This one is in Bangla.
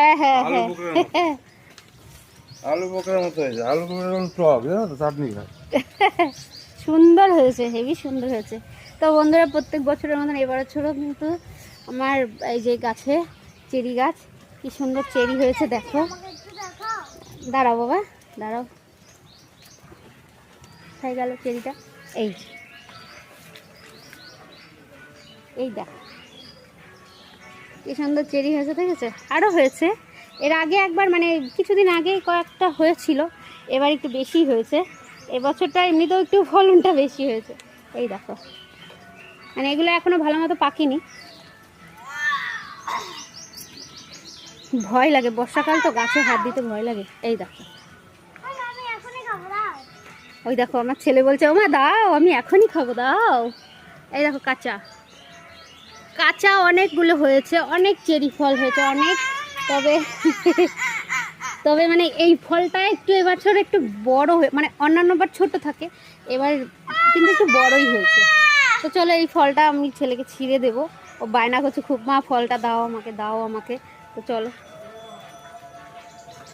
হ্যাঁ হ্যাঁ হ্যাঁ। আলু বোকরার মতো হয়েছে আলু বোকরার টক জানো তো চাটনি খায়। সুন্দর হয়েছে হেভি সুন্দর হয়েছে। তো বন্ধুরা প্রত্যেক বছরের মতন এবারের ছিল কিন্তু আমার এই যে গাছে চেরি গাছ কি সুন্দর চেরি হয়েছে দেখো। দাঁড়াও বাবা দাঁড়াও। কোথায় গেল চেরিটা? এই এই দেখ। কি সুন্দর চেরি হয়েছে দেখেছে আরও হয়েছে। এর আগে একবার মানে কিছুদিন আগে কয়েকটা হয়েছিল, এবার একটু বেশি হয়েছে। এবছরটা এমনিতেও একটু ফলনটা বেশি হয়েছে। এই দেখো। মানে এগুলো এখনও ভালো মতো পাকেনি। ভয় লাগে, বর্ষাকাল তো গাছে হাত দিতে ভয় লাগে। এই দেখো। ওই দেখো, আমার ছেলে বলছে ও মা দাও, আমি এখনই খাব, দাও। এই দেখো, কাঁচা। কাঁচা অনেকগুলো হয়েছে, অনেক চেরি ফল হয়েছে, অনেক, তবে তবে মানে এই ফলটা একটু এবছর একটু বড় হয়ে মানে অন্যান্য বার ছোট থাকে, এবার কিন্তু একটু বড়ই হয়েছে। তো চলো এই ফলটা আমি ছেলেকে ছিঁড়ে দেবো, ও বায়না করছে, খুব মা, ফলটা দাও আমাকে দাও আমাকে। তো চলো।